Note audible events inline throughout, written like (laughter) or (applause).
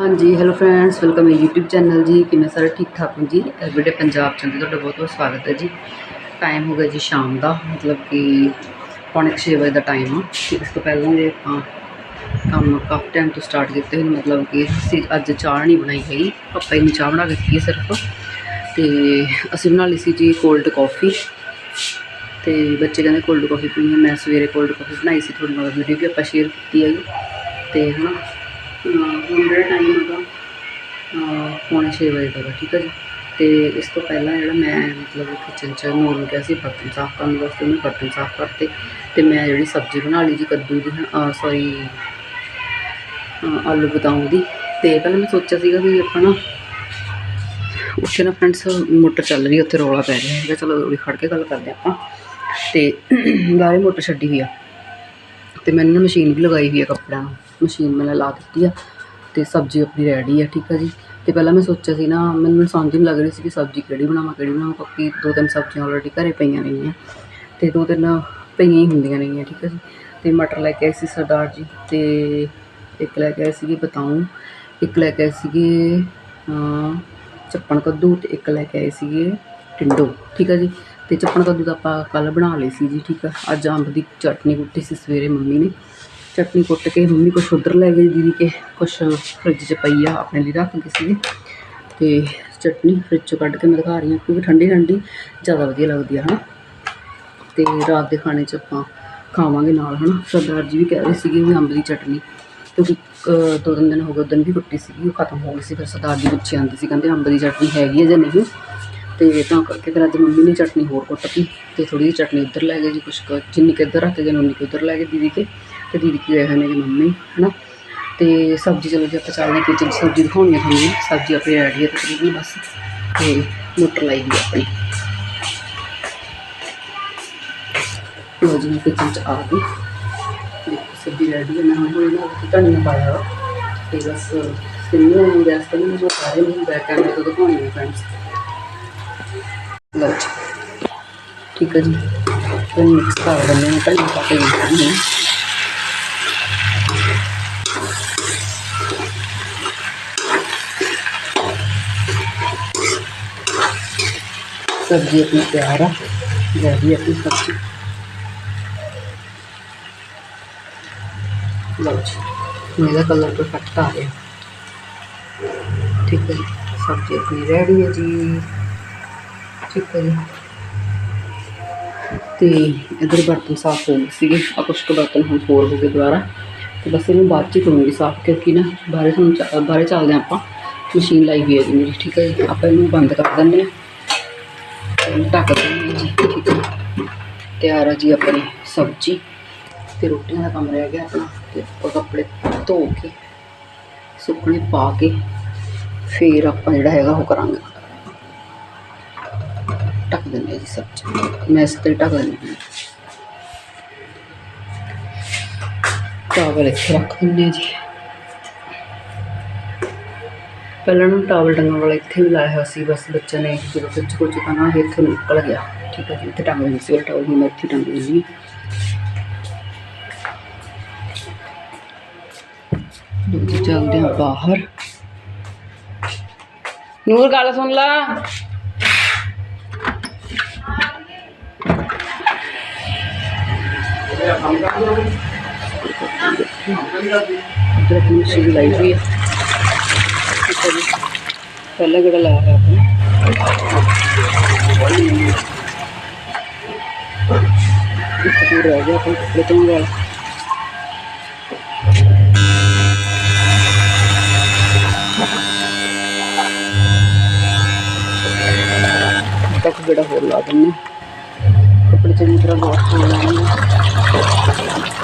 ਹਾਂਜੀ hello friends welcome ਹੈ YouTube channel ਜੀ। ਕਿਵੇਂ ਸਾਰੇ ਠੀਕ ਠਾਕ ਹੋ ਜੀ? ਐਵਰੀਡੇ ਪੰਜਾਬ ਚੈਨਲ ਤੁਹਾਡਾ ਬਹੁਤ ਬਹੁਤ ਸਵਾਗਤ ਹੈ ਜੀ। ਟਾਈਮ ਹੋ ਗਿਆ ਜੀ ਸ਼ਾਮ ਦਾ, ਮਤਲਬ ਕਿ ਪੌਣੇ 6 ਵਜੇ ਦਾ ਟਾਈਮ ਆ। ਤੇ ਇਸ ਤੋਂ ਪਹਿਲਾਂ ਦੇ ਆਪਾਂ ਕੰਮ ਕਾਫੀ ਟਾਈਮ ਤੋਂ ਸਟਾਰਟ ਕੀਤੇ ਹੋਏ ਮਤਲਬ ਕਿ ਅਸੀਂ ਅੱਜ ਚਾਹ ਨਹੀਂ ਬਣਾਈ ਹੈਗੀ। ਪਾਪਾ ਹੀ ਚਾਹ ਬਣਾ ਕੇ ਦਿੱਤੀ ਸਿਰਫ। ਤੇ ਅਸੀਂ ਬਣਾ ਲਈ ਸੀ ਜੀ ਕੋਲਡ ਕਾਫੀ ਤੇ ਬੱਚੇ ਕਹਿੰਦੇ ਕੋਲਡ ਕਾਫੀ ਪੀਣੀ ਹੈ। ਮੈਂ ਸਵੇਰੇ ਕੋਲਡ ਕਾਫੀ ਬਣਾਈ ਸੀ, ਤੁਹਾਡੇ ਨਾਲ ਵੀਡੀਓ ਵੀ ਆਪਾਂ ਸ਼ੇਅਰ ਕੀਤੀ ਹੈਗੀ ਤੇ ਹਨਾ ਅਹ ਹੁਣ ਜਿਹੜਾ ਟਾਈਮ ਹੈਗਾ ਪੌਣੇ ਛੇ ਵਜੇ ਦਾ ਵਾ, ਠੀਕ ਹੈ ਜੀ। ਤੇ ਇਸ ਤੋਂ ਪਹਿਲਾਂ ਜਿਹੜਾ ਮੈਂ ਮਤਲਬ ਕਿਚਨ 'ਚ ਨੂਰ ਨੂੰ ਕਿਹਾ ਸੀ ਬਰਤਨ ਸਾਫ਼ ਕਰਨ ਵਾਸਤੇ ਉਹਨੇ ਬਰਤਨ ਸਾਫ਼ ਕਰਤੇ। ਤੇ ਮੈਂ ਜਿਹੜੀ ਸਬਜ਼ੀ ਬਣਾ ਲਈ ਜੀ ਕੱਦੂ ਦੀ ਸੌਰੀ ਆਲੂ ਬਦਾਮ ਦੀ। ਤੇ ਪਹਿਲਾਂ ਮੈਂ ਸੋਚਿਆ ਸੀਗਾ ਵੀ ਆਪਾਂ ਨਾ ਉੱਥੇ ਨਾ ਫਰੈਂਡਸ ਮੋਟਰ ਚੱਲ ਰਹੀ ਹੈ ਉੱਥੇ ਰੌਲਾ ਪੈ ਰਿਹਾ ਹੈਗਾ। ਚਲੋ ਉਰੇ ਖੜ ਕੇ ਗੱਲ ਕਰਦੇ ਆਪਾਂ। ਤੇ ਬਾਹਰੇ ਮੋਟਰ ਛੱਡੀ ਹੋਈ ਆ। ਤੇ ਮੈंने ਨਾ ਮਸ਼ੀਨ ਵੀ ਲਗਾਈ ਹੋਈ ਆ ਕੱਪੜਿਆਂ ਨੂੰ ਮਸ਼ੀਨ ਮੈਂ ਲਾ ਦਿੱਤੀ ਆ ਤੇ ਸਬਜ਼ੀ ਆਪਣੀ ਰੈਡੀ ਆ, ਠੀਕ ਆ ਜੀ। ਤੇ ਪਹਿਲਾਂ ਮੈਂ ਸੋਚਿਆ ਸੀ ਨਾ, ਮੈਨੂੰ ਸਮਝ ਨਹੀਂ ਲੱਗ ਰਹੀ ਸੀ ਕਿ ਸਬਜ਼ੀ ਕਿਹੜੀ ਬਣਾਵਾਂ ਕਿਹੜੀ ਬਣਾਵਾਂ, ਕਿਉਂਕਿ ਦੋ ਤਿੰਨ ਸਬਜ਼ੀਆਂ ਆਲਰੇਡੀ ਘਰੇ ਪਈਆਂ ਨੇਗੀਆਂ ਤੇ ਦੋ ਤਿੰਨ ਪਈਆਂ ਹੀ ਹੁੰਦੀਆਂ ਨੇਗੀਆਂ ਠੀਕ ਆ ਜੀ। ਤੇ ਮਟਰ ਲੈ ਕੇ ਆਏ ਸੀ ਸਰਦਾਰ ਜੀ ਤੇ ਇੱਕ ਲੈ ਕੇ ਆਏ ਸੀਗੇ ਬਤਾਊਂ, ਇੱਕ ਲੈ ਕੇ ਆਏ ਸੀਗੇ ਚੱਪਣ ਕੱਦੂ ਤੇ ਇੱਕ ਲੈ ਕੇ ਆਏ ਸੀਗੇ ਟਿੰਡੋ, ਠੀਕ ਆ ਜੀ। ਤੇ ਚੱਪਣ ਕੱਦੂ ਤਾਂ ਆਪਾਂ ਕੱਲ ਬਣਾ ਲਈ ਸੀ ਜੀ, ਠੀਕ ਆ। ਅੱਜ ਅੰਬ ਦੀ ਚਟਨੀ ਕੁੱਟੀ ਸੀ ਸਵੇਰੇ ਮੰਮੀ ਨੇ। ਚਟਨੀ ਕੁੱਟ ਕੇ ਮੰਮੀ ਕੁਛ ਉੱਧਰ ਲੈ ਗਈ ਦੀਦੀ ਕੇ ਕੁਛ ਫ੍ਰਿਜ 'ਚ ਪਈ ਆ ਆਪਣੇ ਲਈ ਰੱਖ ਗਈ ਸੀ ਤੇ ਚਟਨੀ ਫ੍ਰਿਜ 'ਚੋਂ ਕੱਢ ਕੇ ਮੈਂ ਦਿਖਾ ਰਹੀ ਹਾਂ ਕਿਉਂਕਿ ਠੰਡੀ ਠੰਡੀ ਜ਼ਿਆਦਾ ਵਧੀਆ ਲੱਗਦੀ ਆ ਹਨਾ। ਤੇ ਰਾਤ ਦੇ ਖਾਣੇ 'ਚ ਆਪਾਂ ਖਾਵਾਂਗੇ ਨਾਲ ਹਨਾ। ਸਰਦਾਰ ਜੀ ਵੀ ਕਹਿ ਰਹੇ ਸੀਗੇ ਵੀ ਅੰਬ ਦੀ ਚਟਨੀ ਕਿਉਂਕਿ ਅਹ, ਦੋ ਤਿੰਨ ਦਿਨ ਹੋ ਗਏ ਉਦੋਂ ਵੀ ਕੁੱਟੀ ਸੀਗੀ ਉਹ ਖਤਮ ਹੋ ਗਈ ਸੀ ਫਿਰ ਸਰਦਾਰ ਜੀ ਪਿੱਛੇ ਆਉਂਦੇ ਸੀ ਕਹਿੰਦੇ ਅੰਬ ਦੀ ਚਟਨੀ ਹੈਗੀ ਹੈ ਜਾਂ ਨਹੀਂ। ਤੇ ਤਾਂ ਕਰਕੇ ਫਿਰ ਅੱਜ ਮੰਮੀ ਨੇ ਚਟਨੀ ਹੋਰ ਕੁੱਟਤੀ ਤੇ ਥੋੜੀ ਜਿਹੀ ਚਟਨੀ ਉੱਧਰ ਲੈ ਗਏ ਜੀ ਕੁਛ ਕੁ ਜਿੰਨੀ ਕੁ ਇੱਧਰ ਰੱਖ ਗਏ ਉਨੀ ਕੁ ਉੱਧਰ ਲੈ ਗਏ ਦੀਦੀ ਕੇ। ਤੇ ਦੀਦੀ ਕੀ ਗਏ ਹੋਏ ਨੇ ਜੀ ਮੰਮੀ, ਹਨਾ? ਤੇ ਸਬਜ਼ੀ ਚਲੋ ਜੀ ਆਪਾਂ ਚੱਲਦੇ ਕਿਚਨ ਸਬਜ਼ੀ ਦਿਖਾਉਣੀ ਆ ਤੁਹਾਨੂੰ। ਸਬਜ਼ੀ ਆਪਣੀ ਰੈਡੀ ਹੈ ਤਕਰੀਬਨ ਬਸ। ਤੇ ਮੋਟਰ ਲਾਈ ਦੀ ਆਪਣੀ। ਲੋ ਜੀ ਕਿਚਨ 'ਚ ਆ ਗਈ। ਦੇਖੋ, ਸਬਜ਼ੀ ਰੈਡੀ ਹੈ ਮੈਂ ਹੁਣ ਹੁਣ ਨਾ ਧਨੀਆ ਪਾਇਆ ਵਾ। ਤੇ ਬਸ ਸਿੰਮੀ ਨੂੰ ਗੈਸ ਤੇ ਮੈਂ ਸਾਰੇ ਨੂੰ ਬੈਕ ਕੈਮਰੇ ਤੋਂ ਦਿਖਾਉਣੀ ਹੈ ਫਰੈਂਡਸ ਲਓ ਜੀ। ਠੀਕ ਹੈ ਜੀ। ਫਿਰ ਮਿਕਸ ਕਰ ਦਿੰਦੇ ਹਾਂ ਧਨੀਆ ਪਾ ਕੇ ਦੇਖਦੇ ਹਾਂ। सब्जी अपनी तैयार है रेडी अपनी सब्जी लो जी मेरा कलर परफेक्ट आ गया ठीक है जी सब्जी अपनी रेडी है जी ठीक है जी ਤੇ ਇਧਰ ਬਰਤਨ ਸਾਫ਼ ਹੋ ਗਏ ਸੀਗੇ ਆ ਕੁਛ ਕੁ ਬਰਤਨ ਹੁਣ ਹੋਰ ਹੋ ਗਏ ਦੁਬਾਰਾ ਤੇ ਬਸ ਇਹਨੂੰ ਬਾਅਦ ਚ ਹੀ ਕਰੂੰਗੀ ਸਾਫ਼ ਕਿਉਂਕਿ ਨਾ ਬਾਹਰੇ ਤੁਹਾਨੂੰ ਚ- ਬਾਹਰੇ ਚੱਲਦੇ ਹਾਂ ਆਪਾਂ ਮਸ਼ੀਨ ਲਾਈ ਹੋਈ ਹੈ ਜੀ ਮੇਰੀ ਠੀਕ ਹੈ ਜੀ ਆਪਾਂ ਇਹਨੂੰ ਬੰਦ ਕਰ ਦਿੰਦੇ ਹਾਂ ਇਹਨੂੰ ਢੱਕ ਦਿੰਦੇ ਹਾਂ ਜੀ ਠੀਕ ਹੈ ਤਿਆਰ ਆ ਜੀ ਆਪਣੀ ਸਬਜ਼ੀ ਤੇ ਰੋਟੀਆਂ ਦਾ ਕੰਮ ਰਹਿ ਗਿਆ ਆਪਣਾ ਤੇ ਆਪਾਂ ਕੱਪੜੇ ਧੋ ਕੇ, ਸੁੱਕਣੇ ਪਾ ਕੇ ਫਿਰ ਆਪਾਂ ਜਿਹੜਾ ਹੈਗਾ ਉਹ ਕਰਾਂਗੇ। ਢੱਕ ਦਿੰਦੇ ਹਾਂ ਜੀ ਸਬਜ਼ੀ। ਮੈਂ ਇਸ ਤੇ ਢੱਕ ਦਿੰਦੀ ਹਾਂ। ਚਾਵਲ ਪਹਿਲਾਂ ਨੂੰ ਟਾਵਲ ਟੰਗਣ ਵਾਲਾ ਇੱਥੇ ਵੀ ਲਾਇਆ ਹੋਇਆ ਸੀ ਬਸ ਬੱਚੇ ਨੇ ਜਦੋਂ ਖਿੱਚ ਕੁਝ ਕਰਨਾ ਇਹ ਇੱਥੋਂ ਨਿਕਲ ਗਿਆ। ਠੀਕ ਹੈ ਜੀ ਇੱਥੇ ਟੰਗ ਦਿੰਦੀ ਸੀ ਉਹ ਟਾਵਲ ਨੂੰ ਮੈਂ ਇੱਥੇ ਟੰਗ ਦਿੰਦੀ ਹਾਂ ਜੀ ਚੱਲਦੇ ਹਾਂ ਬਾਹਰ। ਨੂਰ ਗੱਲ ਸੁਣ ਲਾ। ਇੱਧਰ ਆਪਣੀ ਮਸ਼ੀਨ ਲਾਈ ਹੋਈ ਹੈ ਠੀਕ ਜੀ ਪਹਿਲਾਂ ਕਿਹੜਾ ਲਾਇਆ ਹੋਇਆ ਆਪਾਂ ਇੱਕ ਪੂਰ ਰਹਿ ਗਿਆ ਆਪਣਾ ਕੱਪੜੇ ਧੋਣ ਵਾਲਾ ਤੱਕ ਜਿਹੜਾ ਹੋਰ ਲਾ ਦਿੰਦੇ ਕੱਪੜੇ ਚੰਗੀ ਤਰ੍ਹਾਂ ਵਾਸ਼ ਹੋ ਜਾਣਗੇ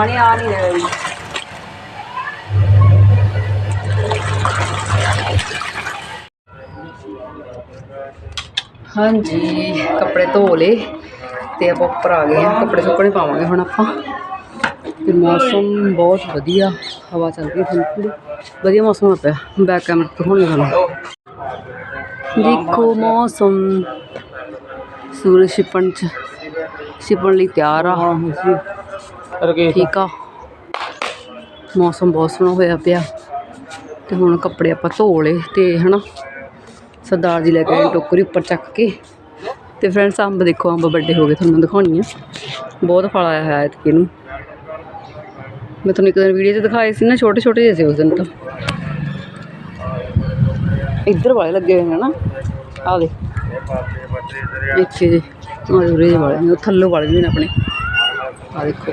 ਪਾਣੀ ਆ ਨਹੀਂ ਰਿਹਾ ਜੀ। ਹਾਂਜੀ ਕੱਪੜੇ ਧੋ ਲਏ ਤੇ ਆਪਾਂ ਉੱਪਰ ਆ ਗਏ ਆ ਕੱਪੜੇ ਸੁੱਕਣੇ ਪਾਵਾਂਗੇ ਹੁਣ ਆਪਾਂ। ਤੇ ਮੌਸਮ ਬਹੁਤ ਵਧੀਆ ਹਵਾ ਚੱਲ ਰਹੀ ਹੈ ਠੰਡੀ ਵਧੀਆ ਮੌਸਮ ਹੋ ਪਿਆ। ਬੈਕ ਕੈਮਰਾ ਤੋਂ ਹੋਣੀ ਤੁਹਾਨੂੰ। ਦੇਖੋ ਮੌਸਮ। ਸੂਰਜ ਛਿਪਣ ਚ ਸਿਪਣ ਲਈ ਤਿਆਰ ਆ। ਹਾਂ ਠੀਕ ਆ। ਮੌਸਮ ਬਹੁਤ ਸੋਹਣਾ ਹੋਇਆ ਪਿਆ। ਤੇ ਹੁਣ ਕੱਪੜੇ ਆਪਾਂ ਧੋ ਲਏ ਤੇ ਹਨਾ, ਸਰਦਾਰ ਜੀ ਲੈ ਕੇ ਆਏ ਟੋਕਰੀ ਉੱਪਰ ਚੱਕ ਕੇ। ਤੇ ਫਰੈਂਡਸ ਅੰਬ ਦੇਖੋ, ਅੰਬ ਵੱਡੇ ਹੋ ਗਏ, ਤੁਹਾਨੂੰ ਦਿਖਾਉਣੀ ਆ। ਬਹੁਤ ਫਲ ਆਇਆ ਹੋਇਆ ਐਤਕੀ ਇਹਨੂੰ। ਮੈਂ ਤੁਹਾਨੂੰ ਇੱਕ ਦਿਨ ਵੀਡੀਓ 'ਚ ਦਿਖਾਏ ਸੀ ਨਾ ਛੋਟੇ ਛੋਟੇ ਜਿਹੇ ਸੀ ਉਸ ਦਿਨ ਤਾਂ। ਇੱਧਰ ਵਾਲੇ ਲੱਗੇ ਹੋਏ ਨੇ ਨਾ ਆ ਦੇ ਇੱਥੇ ਜੇ ਆ ਜਿਹੇ ਵਾਲੇ ਨੇ, ਉਹ ਥੱਲੋਂ ਵਾਲੇ ਵੀ ਨੇ ਆਪਣੇ। ਆ ਦੇਖੋ,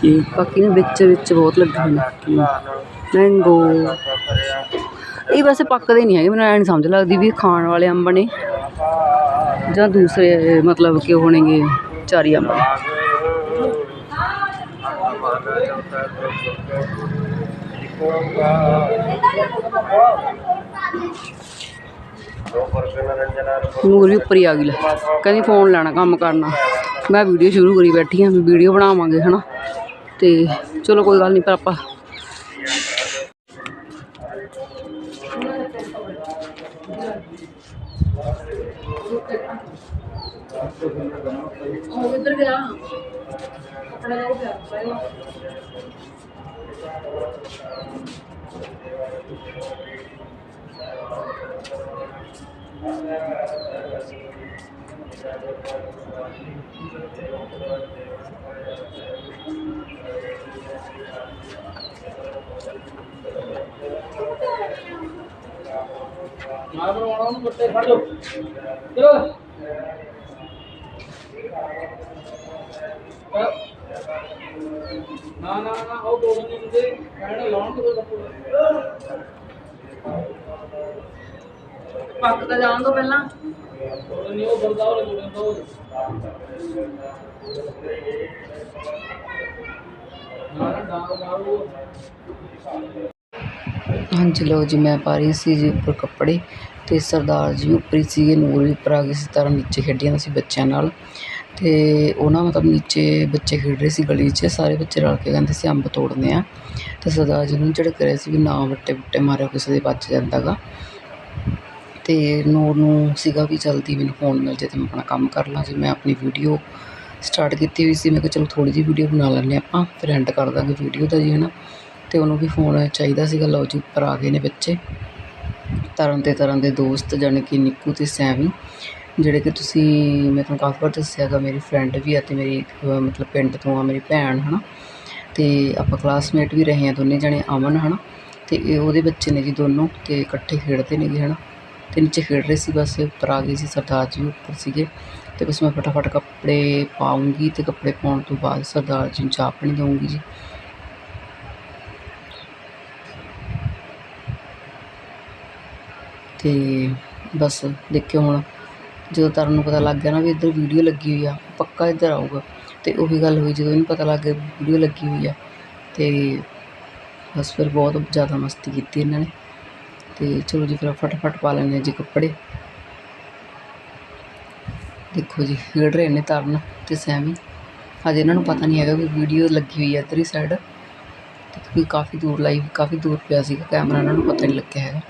ਕੀ ਬਾਕੀ ਨਾ ਵਿੱਚ ਵਿੱਚ ਬਹੁਤ ਲੱਗੇ ਹੋਏ ਨੇ ਮੈਂਗੋ ਇਹ ਵੈਸੇ ਪੱਕਦੇ ਨਹੀਂ ਹੈਗੇ, ਮੈਨੂੰ ਐਂ ਸਮਝ ਲੱਗਦੀ ਵੀ ਖਾਣ ਵਾਲੇ ਅੰਬ ਨੇ ਜਾਂ ਦੂਸਰੇ, ਮਤਲਬ ਕਿ ਉਹ ਹੋਣਗੇ ਚਾਰੀ ਅੰਬ। ਨੇ ਨੂਰ ਵੀ ਉੱਪਰ ਹੀ ਆ ਗਈ ਲੈ। ਕਹਿੰਦੀ ਫੋਨ ਲੈਣਾ ਕੰਮ ਕਰਨਾ। ਮੈਂ ਵੀਡੀਓ ਸ਼ੁਰੂ ਕਰੀ ਬੈਠੀ ਹਾਂ ਵੀ ਵੀਡੀਓ ਬਣਾਵਾਂਗੇ ਹਨਾ ਤੇ ਚਲੋ ਕੋਈ ਗੱਲ ਨਹੀਂ ਪਰ ਆਪਾਂ ਉਹ ਇੱਧਰ ਗਿਆ ਕੱਪੜਾ ਲੈ ਕੇ ਪਿਆ ਮਾਰ ਬਣਾਉਣਾ ਉਹਨੂੰ ਬੱਟੇ ਫੜ ਲਓ। ਚਲੋ। ਨਾ ਨਾ ਨਾ ਉਹ ਦੋ ਨਹੀਂ ਦਿੰਦੇ। ਕਹਿਣਾ ਲਾਉਣ ਤੋਂ ਕੱਪੜੇ ਪੱਕ ਜਾਣ ਤੋਂ ਪਹਿਲਾਂ। ਉਹ ਬੰਦਾ ਉਹ ਜੁੜਨ ਦੋ ਹਾਂਜੀ, ਲਓ ਜੀ, ਮੈਂ ਪਾ ਰਹੀ ਸੀ ਜੀ ਉੱਪਰ ਕੱਪੜੇ ਤੇ ਸਰਦਾਰ ਜੀ ਉੱਪਰ ਸੀਗੇ, ਨੂਰ ਵੀ ਉੱਪਰ ਆ ਗਈ ਸੀ, ਤਾਰਾ ਨੀਚੇ ਖੇਡੀਆਂ ਸੀ ਬੱਚਿਆਂ ਨਾਲ। ਤੇ ਉਹਨਾਂ ਮਤਲਬ ਨੀਚੇ ਬੱਚੇ ਖੇਡ ਰਹੇ ਸੀ ਗਲੀ 'ਚ, ਸਾਰੇ ਬੱਚੇ ਰਲ ਕੇ ਕਹਿੰਦੇ ਸੀ ਅੰਬ ਤੋੜਨੇ ਆ। ਤੇ ਸਰਦਾਰ ਜੀ ਨੂੰ ਝਿੜਕ ਰਹੇ ਸੀ ਵੀ ਨਾ ਵੱਟੇ ਵੱਟੇ ਮਾਰਿਓ, ਕਿਸੇ ਦੇ ਬਚ ਜਾਂਦਾ ਅਤੇ ਤੇ ਨੂਰ ਨੂੰ ਸੀਗਾ ਵੀ ਜਲਦੀ ਮੈਨੂੰ ਫੋਨ ਮਿਲ ਜਾਵੇ ਅਤੇ ਮੈਂ ਆਪਣਾ ਕੰਮ ਕਰ ਲਾਂ ਜੀ। ਮੈਂ ਆਪਣੀ ਵੀਡੀਓ ਸਟਾਰਟ ਕੀਤੀ ਹੋਈ ਸੀ। ਮੈਂ ਕਿਹਾ ਚਲੋ ਥੋੜ੍ਹੀ ਜਿਹੀ ਵੀਡੀਓ ਬਣਾ ਲੈਂਦੇ ਆਪਾਂ, ਫਿਰ ਐਂਡ ਕਰ ਦਾਂਗੇ ਵੀਡੀਓ ਦਾ ਜੀ ਹੈ ਨਾ ਅਤੇ ਉਹਨੂੰ ਵੀ ਫੋਨ ਚਾਹੀਦਾ ਸੀਗਾ। ਲਓ ਜੀ, ਉੱਪਰ ਆ ਗਏ ਨੇ ਬੱਚੇ। ਤਰਨ ਤੇ ਤਰਨ ਦੇ ਦੋਸਤ ਜਾਣੀ ਕਿ ਨਿੱਕੂ ਅਤੇ ਸੈਵੀ, ਜਿਹੜੇ ਕਿ ਤੁਸੀਂ, ਮੈਂ ਤੁਹਾਨੂੰ ਕਾਫੀ ਵਾਰ ਦੱਸਿਆ ਗਾ ਮੇਰੀ ਫਰੈਂਡ ਵੀ ਆ ਅਤੇ ਮੇਰੀ ਮਤਲਬ ਪਿੰਡ ਤੋਂ ਆ ਮੇਰੀ ਭੈਣ ਹੈ ਨਾ ਅਤੇ ਆਪਾਂ ਕਲਾਸਮੇਟ ਵੀ ਰਹੇ ਹਾਂ, ਦੋਨੇ ਜਣੇ ਅਮਨ ਹੈ ਨਾ ਅਤੇ ਇਹ ਉਹਦੇ ਬੱਚੇ ਨੇ ਜੀ ਦੋਨੋਂ ਅਤੇ ਇਕੱਠੇ ਖੇਡਦੇ ਨੇਗੇ ਨਾ ਤੇ ਨੀਚੇ ਖੇਡ ਰਹੇ ਸੀ, ਬਸ ਉੱਪਰ ਆ ਗਏ ਸੀ ਸਰਦਾਰ ਜੀ ਉੱਪਰ ਸੀਗੇ। ਤੇ ਬਸ ਮੈਂ ਫਟਾਫਟ ਕੱਪੜੇ ਪਾਉਂਗੀ ਤੇ ਕੱਪੜੇ ਪਾਉਣ ਤੋਂ ਬਾਅਦ ਸਰਦਾਰ ਜੀ ਨੂੰ ਚਾਹ ਪਾਣੀ ਦਊਂਗੀ ਜੀ। ਤੇ ਬਸ ਦੇਖਿਓ ਹੁਣ, ਜਦੋਂ ਤਰਨ ਨੂੰ ਪਤਾ ਲੱਗ ਗਿਆ ਨਾ ਵੀ ਇੱਧਰ ਵੀਡੀਓ ਲੱਗੀ ਹੋਈ ਆ, ਪੱਕਾ ਇੱਧਰ ਆਊਗਾ। ਤੇ ਉਹੀ ਗੱਲ ਹੋਈ ਜਦੋਂ ਇਹਨੂੰ ਪਤਾ ਲੱਗ ਗਿਆ ਵੀਡੀਓ ਲੱਗੀ ਹੋਈ ਆ। ਤੇ ਬਸ ਫਿਰ ਬਹੁਤ ਜ਼ਿਆਦਾ ਮਸਤੀ ਕੀਤੀ ਇਹਨਾਂ ਨੇ। ਤੇ ਚਲੋ ਜੀ ਫਿਰ ਫਟਾਫਟ ਪਾ ਲੈਂਦੇ ਹਾਂ ਜੀ ਕੱਪੜੇ। ਦੇਖੋ ਜੀ ਖੇਡ ਰਹੇ ਨੇ ਤਰਨ ਤੇ ਸੈਮੀ। ਹਜੇ ਇਹਨਾਂ ਨੂੰ ਪਤਾ ਨਹੀਂ ਹੈਗਾ ਵੀ ਵੀਡੀਓ ਲੱਗੀ ਹੋਈ ਹੈ ਇੱਧਰ ਹੀ ਸਾਈਡ ਤੇ ਕਿਉਂਕਿ ਕਾਫੀ ਦੂਰ ਲਾਈਵ ਕਾਫੀ ਦੂਰ ਪਿਆ ਸੀਗਾ ਕੈਮਰਾ, ਇਹਨਾਂ ਨੂੰ ਪਤਾ ਨਹੀਂ ਲੱਗਿਆ ਹੈਗਾ।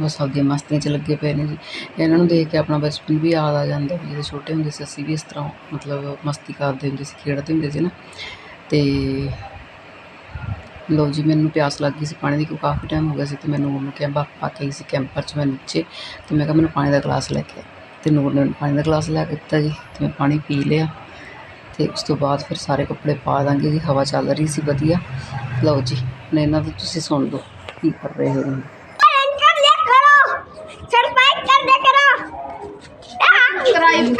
ਬਸ ਆਪਦੀਆਂ ਮਸਤੀਆਂ 'ਚ ਲੱਗੇ ਪਏ ਨੇ ਜੀ। ਇਹਨਾਂ ਨੂੰ ਦੇਖ ਕੇ ਆਪਣਾ ਬਚਪਨ ਵੀ ਯਾਦ ਆ ਜਾਂਦਾ ਵੀ ਜਦੋਂ ਛੋਟੇ ਹੁੰਦੇ ਸੀ ਅਸੀਂ ਵੀ ਇਸ ਤਰ੍ਹਾਂ ਮਤਲਬ ਮਸਤੀ ਕਰਦੇ ਹੁੰਦੇ ਸੀ, ਖੇਡਦੇ ਹੁੰਦੇ ਸੀ ਨਾ। ਤੇ ਲਓ ਜੀ ਮੈਨੂੰ ਪਿਆਸ ਲੱਗ ਗਈ ਸੀ ਪਾਣੀ ਦੀ ਕਿਉਂ ਕਾਫੀ ਟਾਈਮ ਹੋ ਗਿਆ ਸੀ ਤੇ ਮੈਨੂੰ ਉਹਨੂੰ ਕਿਹਾ ਬਾਪ ਪਾ ਕੇ ਸੀ ਕੈਂਪਰ 'ਚ ਮੈਂ ਨੀਚੇ ਤੇ ਮੈਂ ਕਿਹਾ ਮੈਨੂੰ ਪਾਣੀ ਦਾ ਗਲਾਸ ਲੈ ਕੇ ਤੇ ਨੂਰ ਨੇ ਪਾਣੀ ਦਾ ਗਲਾਸ ਲੈ ਕੇ ਦਿੱਤਾ ਜੀ ਤੇ ਮੈਂ ਪਾਣੀ ਪੀ ਲਿਆ ਤੇ ਉਸ ਤੋਂ ਬਾਅਦ ਫਿਰ ਸਾਰੇ ਕੱਪੜੇ ਪਾ ਦਾਂਗੇ ਜੀ ਹਵਾ ਚੱਲ ਰਹੀ ਸੀ ਵਧੀਆ। ਲਓ ਜੀ ਨੇ ਇਹਨਾਂ ਤੋਂ ਤੁਸੀਂ ਸੁਣ ਲਓ ਕੀ ਕਰ ਰਹੇ ਹੋ। ਸਰਪ੍ਰਾਈਜ਼ ਕਰ। ਦੇ ਕਰੋ। ਸਰਪ੍ਰਾਈਜ਼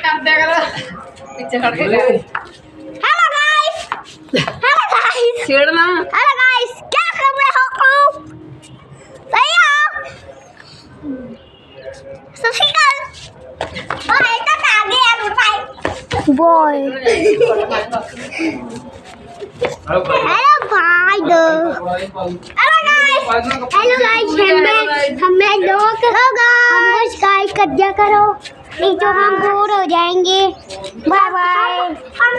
ਕਰ ਦੇ ਕਰੋ ਪਿੱਛੇ ਖੜ ਕੇ ਹੈਲੋ ਗਾਇਸ छेड़ना हेलो गाइस क्या कर रहे हो सही हो सशिकल भाई तो आगे यार उठाई बॉय हेलो भाई दो हेलो गाइस हेलो गाइस हमें हमें लोग हम गाइस कर दिया करो नहीं तो हम बोर हो जाएंगे बाय बाय हम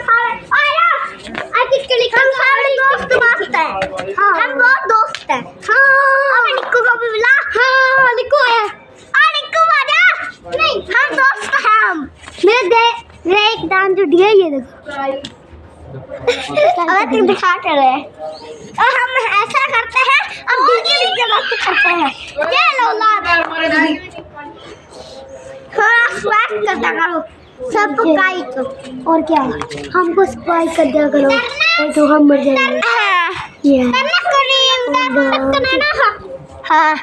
हम सारे दोस्त दोस्त हैं। हाँ हम बहुत दोस्त हैं। हाँ अब निक्कू को भी बुला हाँ निक्कू है। आ निक्कू आजा नहीं हम दोस्त हैं हम। मेरे दे मेरा एक दांत टूट गया ये देखो। (laughs) अगर तुम दिखा कर रहे और हम ऐसा करते हैं अब दूसरी जगह से करते हैं। ये लो लाद थोड़ा स्वागत करता करो। सब्सक्राइब और क्या हमको सब्सक्राइब कर दिया करो नहीं तो हम मर जाएँगे। हाँ।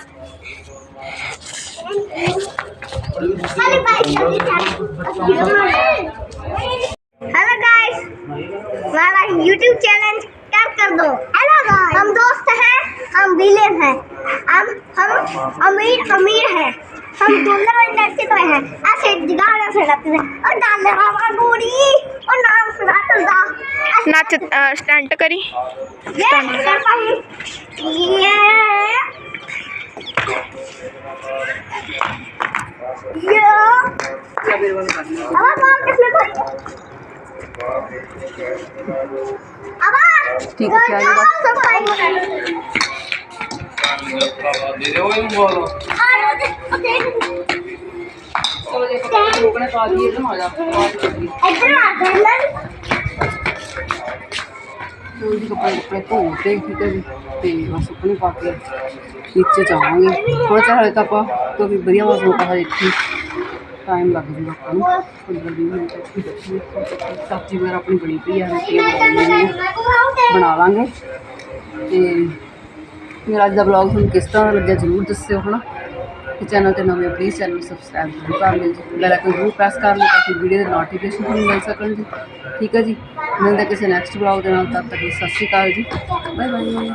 हेलो गाइस हमारा यूट्यूब चैनल क्या कर दो। हेलो गाइस हम दोस्त हैं हम विलेन हैं। हम हम अमीर अमीर हैं। हम दोनों लड़के तो हैं ऐसे गाना सुनाते हैं और डाल हवा गोरी और नाम सुना तो दा नाच स्टंट करी ये ये ये अब आप किसने अब ठीक है सफाई दे दो इनको ਚਲੋ ਜੇ ਆਪਾਂ ਰੋਕਣੇ ਪਾ ਦਈਏ ਤਾਂ ਹੋ ਜਾ ਇੱਧਰ ਆ ਜਾਂਦਾ ਕੋਈ ਵੀ ਕੱਪੜੇ ਕੱਪੜੇ ਧੋ ਤੇ ਠੀਕ ਹੈ ਜੀ ਤੇ ਬਸ ਆਪਣੇ ਪਾ ਕੇ ਨੀਚੇ ਜਾਵਾਂਗੇ ਥੋੜਾ ਜਿਹਾ ਹਲੇ ਤਾਂ ਆਪਾਂ ਕਿਉਂਕਿ ਵਧੀਆ ਮੌਸਮ ਹੋ ਰਿਹਾ ਇੱਥੇ ਟਾਈਮ ਲੱਗ ਜੂਗਾ ਆਪਾਂ ਨੂੰ 15 ਮਿੰਟ ਸਬਜ਼ੀ ਵਗੈਰਾ ਆਪਣੀ ਬਣੀ ਪਈ ਆ ਬਣਾ ਲਾਂਗੇ ਤੇ ਮੇਰਾ ਅੱਜ ਦਾ ਵਲੌਗ ਤੁਹਾਨੂੰ ਕਿਸ ਤਰ੍ਹਾਂ ਲੱਗਿਆ ਜ਼ਰੂਰ ਦੱਸਿਓ, ਹਨਾ? ਤੇ ਚੈਨਲ ਤੇ ਨਵੇਂ ਪਲੀਜ਼ ਚੈਨਲ ਸਬਸਕ੍ਰਾਈਬ ਜ਼ਰੂਰ ਕਰ ਲਿਓ ਜੀ। ਬੈਲ ਆਈਕਨ ਜ਼ਰੂਰ ਪ੍ਰੈਸ ਕਰ ਲਿਓ ਤਾਂ ਕਿ ਵੀਡੀਓ ਦੇ ਨੋਟੀਫਿਕੇਸ਼ਨ ਤੁਹਾਨੂੰ ਮਿਲ ਸਕਣ ਜੀ। ਠੀਕ ਹੈ ਜੀ? ਮਿਲਦੇ ਕਿਸੇ ਨੈਕਸਟ ਵਲੌਗ ਦੇ ਨਾਲ, ਤਦ ਤੱਕ ਸਤਿ ਸ਼੍ਰੀ ਅਕਾਲ ਜੀ। Bye bye